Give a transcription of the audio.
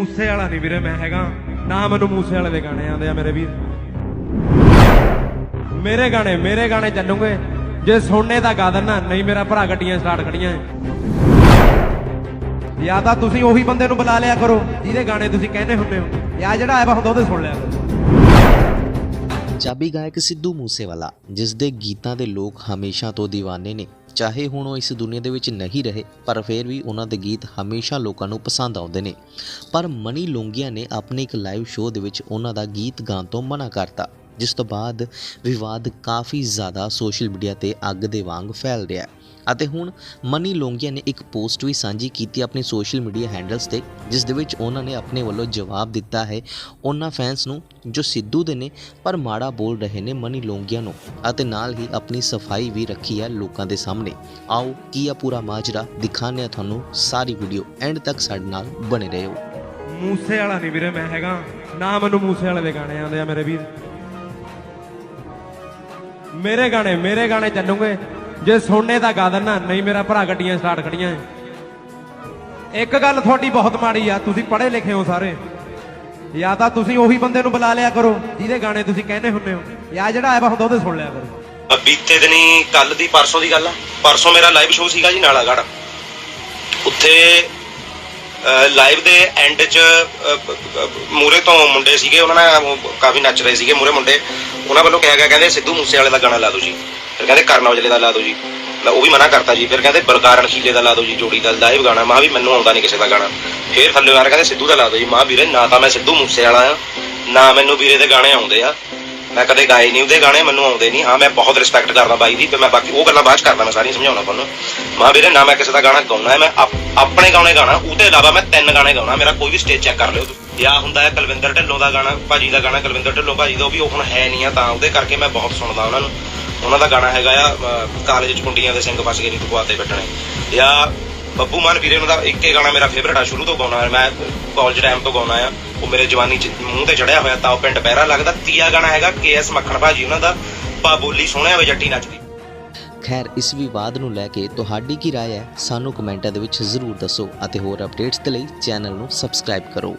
ਮੂਸੇ ਵਾਲਾ ਨਹੀਂ ਵੀਰੇ ਮੈਂ ਹੈਗਾ। ਨਾ ਮੈਨੂੰ ਮੂਸੇ ਵਾਲੇ ਦੇ ਗਾਣੇ ਆਉਂਦੇ ਆ ਮੇਰੇ ਵੀਰ। ਮੇਰੇ ਗਾਣੇ ਮੇਰੇ ਗਾਣੇ ਚੱਲੂਗੇ। ਜੇ ਸੁਣਨੇ ਤਾਂ ਗਾ ਦੇਣਾ ਨਹੀਂ ਮੇਰਾ ਭਰਾ ਗੱਡੀਆਂ ਸਟਾਰਟ ਖੜੀਆਂ ਜਾਂ ਤਾਂ ਤੁਸੀਂ ਉਹੀ ਬੰਦੇ ਨੂੰ ਬੁਲਾ ਲਿਆ ਕਰੋ, ਜਿਹਦੇ ਗਾਣੇ ਤੁਸੀਂ ਕਹਿੰਦੇ ਹੁੰਦੇ ਹੋ। ਜਾਂ ਜਿਹੜਾ ਆਇਆ ਹੁੰਦਾ, ਉਹਦੇ ਸੁਣ ਲਿਆ ਕਰੋ। ਪੰਜਾਬੀ ਗਾਇਕ ਸਿੱਧੂ ਮੂਸੇਵਾਲਾ ਜਿਸ ਦੇ ਗੀਤਾਂ ਦੇ ਲੋਕ ਹਮੇਸ਼ਾ ਤੋਂ دیਵਾਨੇ ਨੇ। ਚਾਹੇ ਹੁਣ ਉਹ ਇਸ ਦੁਨੀਆ ਦੇ ਵਿੱਚ ਨਹੀਂ ਰਹੇ, ਪਰ ਫਿਰ ਵੀ ਉਹਨਾਂ ਦੇ ਗੀਤ ਹਮੇਸ਼ਾ ਲੋਕਾਂ ਨੂੰ ਪਸੰਦ ਆਉਂਦੇ ਨੇ। ਪਰ ਮਨੀ ਲੋਂਗੀਆ ਨੇ ਆਪਣੇ ਇੱਕ ਲਾਈਵ ਸ਼ੋਅ ਦੇ ਵਿੱਚ ਉਹਨਾਂ ਦਾ ਗੀਤ ਗਾਉਣ ਤੋਂ ਮਨਾ ਕਰਤਾ। ਜਿਸ ਤੋਂ ਬਾਅਦ ਵਿਵਾਦ ਕਾਫੀ ਜ਼ਿਆਦਾ ਸੋਸ਼ਲ ਮੀਡੀਆ ਤੇ ਅੱਗ ਦੇ ਵਾਂਗ ਫੈਲ ਰਿਹਾ ਹੈ। ਅਤੇ ਹੁਣ ਮਨੀ ਲੋਂਗੀਆ ਨੇ ਇੱਕ ਪੋਸਟ ਵੀ ਸਾਂਝੀ ਕੀਤੀ ਆਪਣੀ ਸੋਸ਼ਲ ਮੀਡੀਆ ਹੈਂਡਲਸ ਤੇ, ਜਿਸ ਦੇ ਵਿੱਚ ਉਹਨਾਂ ਨੇ ਆਪਣੇ ਵੱਲੋਂ ਜਵਾਬ ਦਿੱਤਾ ਹੈ ਉਹਨਾਂ ਫੈਨਸ ਨੂੰ, ਜੋ ਸਿੱਧੂ ਦੇ ਨੇ, ਪਰ ਮਾੜਾ ਬੋਲ ਰਹੇ ਨੇ ਮਨੀ ਲੋਂਗੀਆ ਨੂੰ, ਅਤੇ ਨਾਲ ਹੀ ਆਪਣੀ ਸਫ਼ਾਈ ਵੀ ਰੱਖੀ ਹੈ ਲੋਕਾਂ ਦੇ ਸਾਹਮਣੇ। ਆਓ, ਕੀ ਆ ਪੂਰਾ ਮਾਜਰਾ? ਦਿਖਾਣੇ ਆ ਤੁਹਾਨੂੰ ਸਾਰੀ ਵੀਡੀਓ। ਐਂਡ ਤੱਕ ਸਾਡੇ ਨਾਲ ਬਣੇ ਰਹੋ। ਮੂਸੇ ਵਾਲਾ ਨਹੀਂ ਵੀਰੇ, ਮੈਂ ਹੈਗਾ। ਨਾ ਮੈਨੂੰ ਮੂਸੇ ਵਾਲੇ ਦੇ ਗਾਣੇ ਆਉਂਦੇ ਆ ਮੇਰੇ ਵੀਰ। ਮੇਰੇ ਗਾਣੇ ਮੇਰੇ ਗਾਣੇ ਚੱਲੂਗੇ। ਜੇ ਸੁਣਨੇ ਤਾਂ ਗਾ ਦੇਣਾ ਨਹੀਂ ਮੇਰਾ ਭਰਾ ਗੱਡੀਆਂ ਸਟਾਰਟ ਖੜੀਆਂ ਇੱਕ ਗੱਲ ਤੁਹਾਡੀ ਬਹੁਤ ਮਾੜੀ ਆ, ਤੁਸੀਂ ਪੜ੍ਹੇ ਲਿਖੇ ਹੋ ਸਾਰੇ। ਜਾਂ ਤਾਂ ਤੁਸੀਂ ਉਹੀ ਬੰਦੇ ਨੂੰ ਬੁਲਾ ਲਿਆ ਕਰੋ, ਜਿਹਦੇ ਗਾਣੇ ਤੁਸੀਂ ਕਹਿੰਦੇ ਹੁੰਦੇ ਹੋ। ਜਾਂ ਜਿਹੜਾ ਆਇਆ ਹੁੰਦਾ, ਉਹਦੇ ਸੁਣ ਲਿਆ ਕਰੋ। ਬੀਤੇ ਦਿਨੀ ਕੱਲ ਦੀ ਪਰਸੋਂ ਦੀ ਗੱਲ ਆ। ਪਰਸੋਂ ਮੇਰਾ ਲਾਈਵ ਸ਼ੋਅ ਸੀਗਾ ਜੀ ਨਾਲਾਗੜ ਉੱਥੇ ਲਾਈਵ ਦੇ ਐਂਡ 'ਚ ਮੂਰੇ ਤੋਂ ਮੁੰਡੇ ਸੀਗੇ, ਉਹਨਾਂ ਨੇ ਕਾਫੀ ਨੱਚ ਰਹੇ ਸੀਗੇ ਮੂਰੇ ਮੁੰਡੇ। ਉਹਨਾਂ ਵੱਲੋਂ ਕਿਹਾ ਗਿਆ, ਕਹਿੰਦੇ ਸਿੱਧੂ ਮੂਸੇ ਦਾ ਗਾਣਾ ਲਾ ਦਿਓ ਜੀ। ਫਿਰ ਕਹਿੰਦੇ ਕਰਨ ਔਜਲੇ ਦਾ ਲਾ ਦਿਓ ਜੀ। ਮੈਂ ਉਹ ਵੀ ਮਨਾ ਕਰਤਾ ਜੀ। ਫਿਰ ਕਹਿੰਦੇ ਬਲਕਾਰ ਰਖੀਲੇ ਦਾ ਲਾ ਦਿਓ ਜੀ, ਜੋੜੀ ਦਾ ਲਾਈਵ ਗਾਣਾ। ਮੈਂ ਵੀ ਮੈਨੂੰ ਆਉਂਦਾ ਨਹੀਂ ਕਿਸੇ ਦਾ ਗਾਣਾ। ਫਿਰ ਥੱਲੇ ਆ ਕਹਿੰਦੇ ਸਿੱਧੂ ਦਾ ਲਾ ਦਿਓ ਜੀ। ਮਾਂ ਵੀਰੇ, ਨਾ ਤਾਂ ਮੈਂ ਸਿੱਧੂ ਮੂਸੇਵਾਲਾ ਆ, ਨਾ ਮੈਨੂੰ ਵੀਰੇ ਦੇ ਗਾਣੇ ਆਉਂਦੇ ਆ। ਮੈਂ ਕਦੇ ਗਾਏ ਨਹੀਂ ਉਹਦੇ ਗਾਣੇ ਮੈਨੂੰ ਆਉਂਦੇ ਨਹੀਂ ਹਾਂ, ਮੈਂ ਬਹੁਤ ਰਿਸਪੈਕਟ ਕਰਦਾ ਬਾਈ ਦੀ ਤੇ ਮੈਂ ਬਾਕੀ ਉਹ ਗੱਲਾਂ ਬਾਅਦ ਚ ਕਰਦਾ ਮੈਂ ਸਾਰੀਆਂ ਸਮਝਾਉਣਾ ਤੁਹਾਨੂੰ। ਮਾਂ ਵੀਰੇ, ਨਾ ਮੈਂ ਕਿਸੇ ਦਾ ਗਾਣਾ ਗਾਉਣਾ ਹੈ ਮੈਂ ਆਪਣੇ ਗਾਣੇ ਗਾਣਾ। ਉਹਦੇ ਇਲਾਵਾ ਮੈਂ ਤਿੰਨ ਗਾਣੇ ਗਾਉਣਾ। ਮੇਰਾ ਕੋਈ ਵੀ ਸਟੇਜ ਚੈੱਕ ਕਰ ਲਿਓ ਜਾਂ ਹੁੰਦਾ ਹੈ ਕੁਲਵਿੰਦਰ ਢਿੱਲੋਂ ਦਾ ਗਾਣਾ ਭਾਜੀ ਦਾ ਗਾਣਾ ਕੁਲਵਿੰਦਰ ਢਿੱਲੋਂ ਭਾਜੀ ਦਾ ਉਹ ਵੀ ਉਹ ਹੁਣ ਹੈ ਨਹੀਂ ਆ ਤਾਂ ਉਹਦੇ ਕਰਕੇ ਮੈਂ ਬਹੁਤ ਸੁਣਦਾ ਉਹਨਾਂ ਨੂੰ ਉਹਨਾਂ ਦਾ ਗਾਣਾ ਹੈਗਾ ਆ ਅਹ, ਕਾਲਜ ਚ ਕੁੰਡੀਆਂ ਦੇ ਸਿੰਘ ਫਸ ਗਏ ਨਹੀਂ ਤੁਕਵਾਤੇ ਬੈਠਣੇ ਜਾਂ ਬੱਬੂ ਮਾਨ ਵੀਰੇ ਉਹਨਾਂ ਦਾ ਇੱਕੇ ਗਾਣਾ ਮੇਰਾ ਫੇਵਰਟ ਆ ਸ਼ੁਰੂ ਤੋਂ ਗਾਉਣਾ ਮੈਂ ਕਾਲਜ ਟਾਈਮ ਤੋਂ ਗਾਉਣਾ ਆ ਉਹ ਮੇਰੇ ਜਵਾਨੀ ਚ ਮੂੰਹ ਤੇ ਚੜਿਆ ਹੋਇਆ ਤਾਂ ਉਹ ਪਿੰਡ ਪਹਿਰਾ ਲੱਗਦਾ ਤੀਆ ਗਾਣਾ ਹੈਗਾ ਕੇਐਸ ਮੱਖਣ ਭਾਜੀ ਉਹਨਾਂ ਦਾ ਪਾ ਬੋਲੀ ਸੋਹਣਿਆ ਵੇ ਜੱਟੀ ਨੱਚਦੀ ਖੈਰ ਇਸ ਵਿਵਾਦ ਨੂੰ ਲੈ ਕੇ ਤੁਹਾਡੀ ਕੀ رائے ਹੈ ਸਾਨੂੰ ਕਮੈਂਟਾਂ ਦੇ ਵਿੱਚ ਜ਼ਰੂਰ ਦੱਸੋ ਅਤੇ ਹੋਰ ਅਪਡੇਟਸ ਦੇ ਲਈ ਚੈਨਲ ਨੂੰ ਸਬਸਕ੍ਰਾਈਬ ਕਰੋ